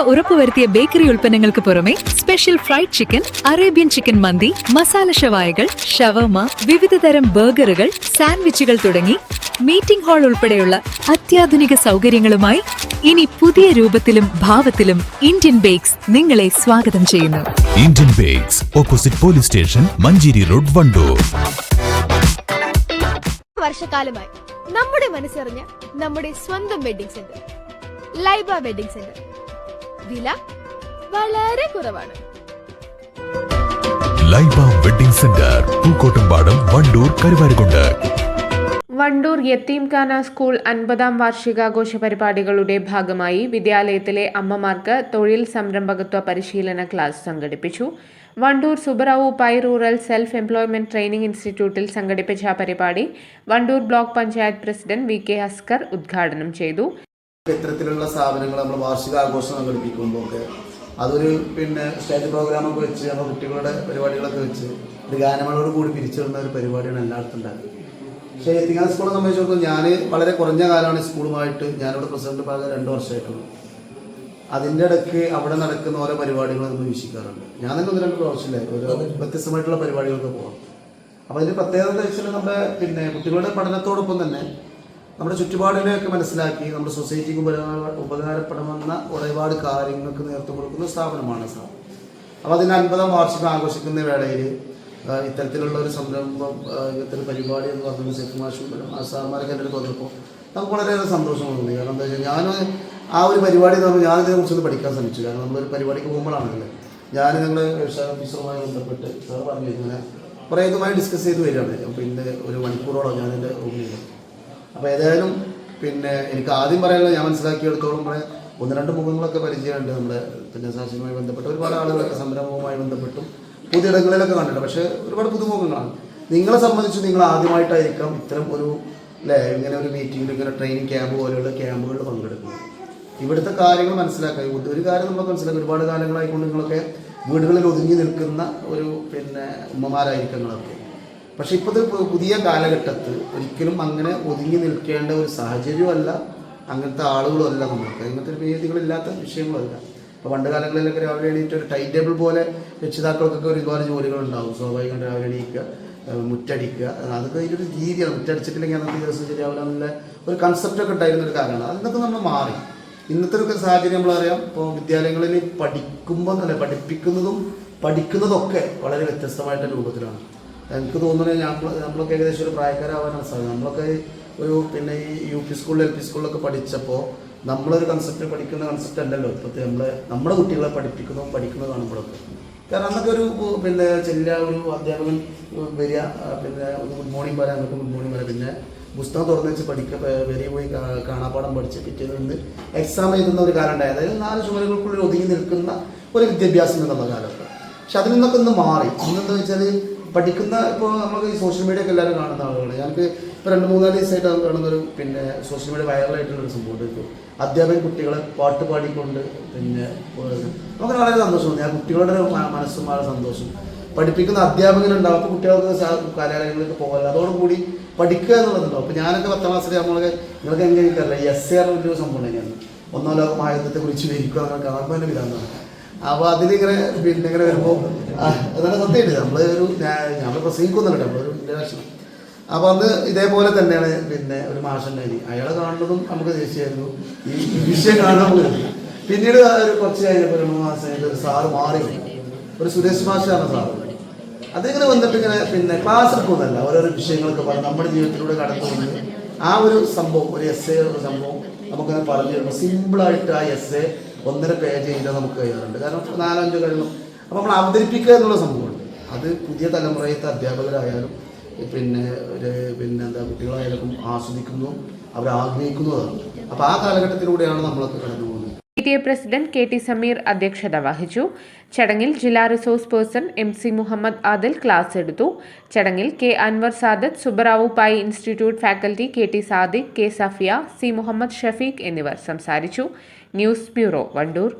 ഉറപ്പുവരുത്തിയ ബേക്കറി ഉൽപ്പന്നങ്ങൾക്ക് പുറമെ special fried chicken Arabian chicken മന്തി മസാല ഷവായകൾ ഷവർമ വിവിധ തരം ബർഗറുകൾ സാൻഡ്വിച്ചുകൾ തുടങ്ങി മീറ്റിംഗ് ഹാൾ ഉൾപ്പെടെയുള്ള അത്യാധുനിക സൗകര്യങ്ങളുമായി ഇനി പുതിയ രൂപത്തിലും ഭാവത്തിലും ഇന്ത്യൻ ബേക്സ് നിങ്ങളെ സ്വാഗതം ചെയ്യുന്നു. Indian bakes opposite police station Manjeri road Wandoor. വർഷക്കാലമായി നമ്മുടെ മനസ്സറിഞ്ഞ നമ്മുടെ സ്വന്തം wedding centre Laiba wedding centre. വില വളരെ കുറവാണ്. Laiba wedding centre Pookkottumpadam Wandoor Karuvarakundu. Wandoor Yatheemkhana school അൻപതാം വാർഷികാഘോഷ പരിപാടികളുടെ ഭാഗമായി വിദ്യാലയത്തിലെ അമ്മമാർക്ക് തൊഴിൽ സംരംഭകത്വ പരിശീലന ക്ലാസ് സംഘടിപ്പിച്ചു. Wandoor Subbarao Pai rural self employment training ഇൻസ്റ്റിറ്റ്യൂട്ടിൽ സംഘടിപ്പിച്ച പരിപാടി Wandoor block panchayat president V K Askar ഉദ്ഘാടനം ചെയ്തു. ഇത്തരത്തിലുള്ള സ്ഥാപനങ്ങൾ നമ്മൾ വാർഷിക ആഘോഷം സംഘടിപ്പിക്കുമ്പോൾ ഒക്കെ അതൊരു പിന്നെ സ്റ്റേജ് പ്രോഗ്രാമൊക്കെ വെച്ച് നമ്മൾ കുട്ടികളുടെ പരിപാടികളൊക്കെ വെച്ച് ഒരു ഗാനമേളയോട് കൂടി പിരിച്ചിടുന്ന ഒരു പരിപാടിയാണ് എല്ലായിടത്തും ഉണ്ടാക്കുന്നത് പക്ഷേ എത്തിക്കാൻ സ്കൂളെ സംബന്ധിച്ചിടത്തോളം ഞാൻ വളരെ കുറഞ്ഞ കാലമാണ് സ്കൂളുമായിട്ട് ഞാനിവിടെ പ്രസിഡന്റ് പാക രണ്ട് വർഷമായിട്ടുള്ളൂ. അതിന്റെ ഇടയ്ക്ക് അവിടെ നടക്കുന്ന ഓരോ പരിപാടികൾ നമ്മൾ വീക്ഷിക്കാറുണ്ട്. ഞാൻ തന്നെ ഒന്ന് രണ്ട് പ്രാവശ്യമില്ലേ ഓരോ വ്യത്യസ്തമായിട്ടുള്ള പരിപാടികളൊക്കെ പോകാം അപ്പോൾ അതിന്റെ പ്രത്യേകത എന്താ വെച്ചാൽ നമ്മുടെ പിന്നെ കുട്ടികളുടെ പഠനത്തോടൊപ്പം തന്നെ നമ്മുടെ ചുറ്റുപാടിനെയൊക്കെ മനസ്സിലാക്കി നമ്മുടെ സൊസൈറ്റിക്ക് ഉപകാര ഉപകാരപ്പെടുമെന്ന ഒരുപാട് കാര്യങ്ങൾക്ക് നേതൃത്വം കൊടുക്കുന്ന സ്ഥാപനമാണ് സ്ഥാപനം അപ്പോൾ അതിന് അൻപതാം വാർഷികം ആഘോഷിക്കുന്ന വേളയിൽ ഇത്തരത്തിലുള്ള ഒരു സംരംഭം ഇത്തരം പരിപാടി എന്ന് പറഞ്ഞു സെഫ് മാഷും സാർമാരൊക്കെ എന്റെ അടുത്ത് വന്നപ്പോൾ നമുക്ക് വളരെയേറെ സന്തോഷം തോന്നി. കാരണം എന്താ വെച്ചാൽ ഞാൻ ആ ഒരു പരിപാടി എന്ന് പറഞ്ഞാൽ ഞാനിതിനെ കുറിച്ചൊന്ന് പഠിക്കാൻ ശ്രമിച്ചു. കാരണം നമ്മളൊരു പരിപാടിക്ക് പോകുമ്പോഴാണല്ലേ ഞാൻ ഞങ്ങൾ വ്യവസായ ഓഫീസറുമായി ബന്ധപ്പെട്ട് സാർ പറഞ്ഞു ഇങ്ങനെ കുറേ ഇതുമായി ഡിസ്കസ് ചെയ്ത് വരികയാണ്. അപ്പോൾ ഇതിന്റെ ഒരു മണിക്കൂറോളം ഞാൻ എന്റെ റൂമിൽ അപ്പോൾ ഏതായാലും പിന്നെ എനിക്ക് ആദ്യം പറയാനുള്ളത് ഞാൻ മനസ്സിലാക്കിയെടുത്തോളം പറയാം. ഒന്ന് രണ്ട് മുഖങ്ങളൊക്കെ പരിചയമുണ്ട് നമ്മുടെ പിന്നെ സാക്ഷ്യവുമായി ബന്ധപ്പെട്ട്. ഒരുപാട് ആളുകളൊക്കെ സംരംഭവുമായി ബന്ധപ്പെട്ടും പുതിയിടങ്ങളിലൊക്കെ കണ്ടിട്ടുണ്ട്. പക്ഷേ ഒരുപാട് പുതുമുഖങ്ങളാണ് നിങ്ങളെ സംബന്ധിച്ച് നിങ്ങൾ ആദ്യമായിട്ടായിരിക്കാം ഇത്തരം ഒരു അല്ലേ ഇങ്ങനെ ഒരു മീറ്റിംഗിൽ ഇങ്ങനെ ട്രെയിനിങ് ക്യാമ്പ് പോലെയുള്ള ക്യാമ്പുകളിൽ പങ്കെടുക്കുന്നത്. ഇവിടുത്തെ കാര്യങ്ങൾ മനസ്സിലാക്കുക. ഒരു- കാര്യം നമ്മൾ മനസ്സിലാക്കുക. ഒരുപാട് കാലങ്ങളായിക്കൊണ്ട് നിങ്ങളൊക്കെ വീടുകളിൽ ഒതുങ്ങി നിൽക്കുന്ന ഒരു പിന്നെ ഉമ്മമാരായിരിക്കും നിങ്ങളൊക്കെ. പക്ഷെ ഇപ്പോഴത്തെ പുതിയ കാലഘട്ടത്ത് ഒരിക്കലും അങ്ങനെ ഒതുങ്ങി നിൽക്കേണ്ട ഒരു സാഹചര്യമല്ല അങ്ങനത്തെ ആളുകളുമല്ല നമ്മൾക്ക്. അങ്ങനത്തെ വേദികളില്ലാത്ത വിഷയങ്ങളല്ല. ഇപ്പോൾ പണ്ട് കാലങ്ങളിലൊക്കെ രാവിലെ എണീറ്റ് ഒരു ടൈം ടേബിൾ പോലെ രക്ഷിതാക്കൾക്കൊക്കെ ഒരുപാട് ജോലികളുണ്ടാവും. സ്വാഭാവികം രാവിലെ എണീക്കുക മുറ്റടിക്കുക അതൊക്കെ അതിന്റെ ഒരു രീതിയാണ്. മുറ്റടിച്ചിട്ടില്ലെങ്കിൽ അന്നത്തെ ദിവസം ശരിയാവില്ല എന്നുള്ള ഒരു കൺസെപ്റ്റൊക്കെ ഉണ്ടായിരുന്ന ഒരു കാലമാണ്. അതിനൊക്കെ നമ്മൾ മാറി. ഇന്നത്തെ ഒരു സാഹചര്യം നമ്മളറിയാം. ഇപ്പോൾ വിദ്യാലയങ്ങളിൽ പഠിക്കുമ്പോൾ തന്നെ പഠിപ്പിക്കുന്നതും പഠിക്കുന്നതൊക്കെ വളരെ വ്യത്യസ്തമായിട്ട് രൂപത്തിലാണ്. എനിക്ക് തോന്നുന്നത് നമ്മൾ നമ്മളൊക്കെ ഏകദേശം ഒരു പ്രായക്കാരാവാനാണ് സാധ്യത. നമ്മളൊക്കെ ഒരു പിന്നെ ഈ യു പി സ്കൂളിൽ എൽ പി സ്കൂളിലൊക്കെ പഠിച്ചപ്പോൾ നമ്മളൊരു കൺസെപ്റ്റ് പഠിക്കുന്ന കൺസെപ്റ്റ് അല്ലല്ലോ. ഇപ്പോഴത്തെ നമ്മളെ നമ്മുടെ കുട്ടികളെ പഠിപ്പിക്കുന്നതും പഠിക്കുന്നതും കാണുമ്പോഴൊക്കെ കാരണം അന്നൊക്കെ ഒരു പിന്നെ ചെല്ലുക ഒരു അധ്യാപകൻ വരിക പിന്നെ ഒന്ന് ഗുഡ് മോർണിംഗ് പറയാം നമുക്ക് ഗുഡ് മോർണിംഗ് പറയാം. പിന്നെ പുസ്തകം തുറന്ന് വെച്ച് പഠിക്ക വരി പോയി കാണാപ്പാടം പഠിച്ച് പിറ്റേന്ന് നിന്ന് എക്സാം എഴുതുന്ന ഒരു കാലം ഉണ്ടായത് അതായത് നാല് ചുമലുകൾക്കുള്ളിൽ ഒതുങ്ങി നിൽക്കുന്ന ഒരു വിദ്യാഭ്യാസം എന്നുള്ള കാലത്ത് പക്ഷെ അതിൽ നിന്നൊക്കെ ഒന്ന് മാറി. ഇന്നെന്താ വെച്ചാൽ പഠിക്കുന്ന ഇപ്പോൾ നമുക്ക് ഈ സോഷ്യൽ മീഡിയ ഒക്കെ എല്ലാവരും കാണുന്ന ആളുകളാണ് ഞങ്ങൾക്ക് ഇപ്പോൾ രണ്ട് മൂന്നാൽ ദിവസമായിട്ട് അത് കാണുന്നൊരു പിന്നെ സോഷ്യൽ മീഡിയ വൈറലായിട്ടുള്ളൊരു സംഭവം ഇപ്പോൾ അധ്യാപകൻ കുട്ടികളെ പാട്ട് പാടിക്കൊണ്ട് പിന്നെ നമുക്ക് വളരെ സന്തോഷം തോന്നി. ആ കുട്ടികളുടെ മനസ്സും വളരെ സന്തോഷം. പഠിപ്പിക്കുന്ന അധ്യാപകനുണ്ടാവും. അപ്പോൾ കുട്ടികൾക്ക് കലാലയങ്ങളിലേക്ക് പോകാല്ല അതോടുകൂടി പഠിക്കുക എന്നുള്ളതുണ്ടാവും അപ്പോൾ ഞാനൊക്കെ പത്താം ക്ലാസ്സിൽ നമ്മളൊക്കെ നിങ്ങൾക്ക് എങ്ങനെ എനിക്കറിയില്ല എസ് എ ആർ ഒരു സംഭവം തന്നെയാണ് ഒന്നാം കുറിച്ച് വിരിക്കുക എന്നൊക്കെ കാണുമ്പോൾ വിധാനമാണ് അപ്പോൾ അതിലിങ്ങനെ പിന്നെ ഇങ്ങനെ വരുമ്പോൾ അതാണ് സത്യമുണ്ട് നമ്മൾ ഒരു നമ്മൾ പ്രസംഗിക്കുന്നുണ്ട് നമ്മളൊരു ഇന്ററാക്ഷൻ അപ്പോൾ അന്ന് ഇതേപോലെ തന്നെയാണ് പിന്നെ ഒരു മാഷുണ്ടായി അയാളെ കാണുന്നതും നമുക്ക് ദേഷ്യമായിരുന്നു. ഈ വിഷയം കാണാൻ പിന്നീട് ഒരു കുറച്ച് കഴിഞ്ഞപ്പോൾ രണ്ട് മാസം ഒരു സാറ് മാറി. ഒരു സുരേഷ് മാഷാണ് സാറ്. അതിങ്ങനെ വന്നിട്ട് ഇങ്ങനെ പിന്നെ ക്ലാസ് എടുക്കുന്നല്ല ഓരോരോ വിഷയങ്ങളൊക്കെ പറഞ്ഞ് നമ്മുടെ ജീവിതത്തിലൂടെ കടന്നു വന്ന് ആ ഒരു സംഭവം ഒരു എസ് എ സംഭവം നമുക്കങ്ങനെ പറഞ്ഞു തരുമ്പോൾ സിമ്പിളായിട്ട് ആ എസ് എ ഒന്നര പേജ് ചെയ്താൽ നമുക്ക് കഴിയാറുണ്ട്. കാരണം നാലഞ്ച് കഴിയണം അപ്പോൾ നമ്മൾ അവതരിപ്പിക്കുക എന്നുള്ള സംഭവമുണ്ട്. അത് പുതിയ തലമുറയത്തെ അധ്യാപകരായാലും പിന്നെ ഒരു പിന്നെ എന്താ കുട്ടികളായാലും ആസ്വദിക്കുന്നു അവർ ആഗ്രഹിക്കുന്നതാണ് അപ്പോൾ ആ കാലഘട്ടത്തിലൂടെയാണ് നമ്മളൊക്കെ കടന്നു പോകുന്നത് P president K T Sameer അധ്യക്ഷത വഹിച്ചു. ചടങ്ങിൽ ജില്ലാ resource person M C Muhammad Adil class എടുത്തു. ചടങ്ങിൽ K Anvar Sadath Subbarao Pai institute faculty K T Sadiq K Safiya C Muhammad Shafeeq എന്നിവർ സംസാരിച്ചു. News bureau Wandoor.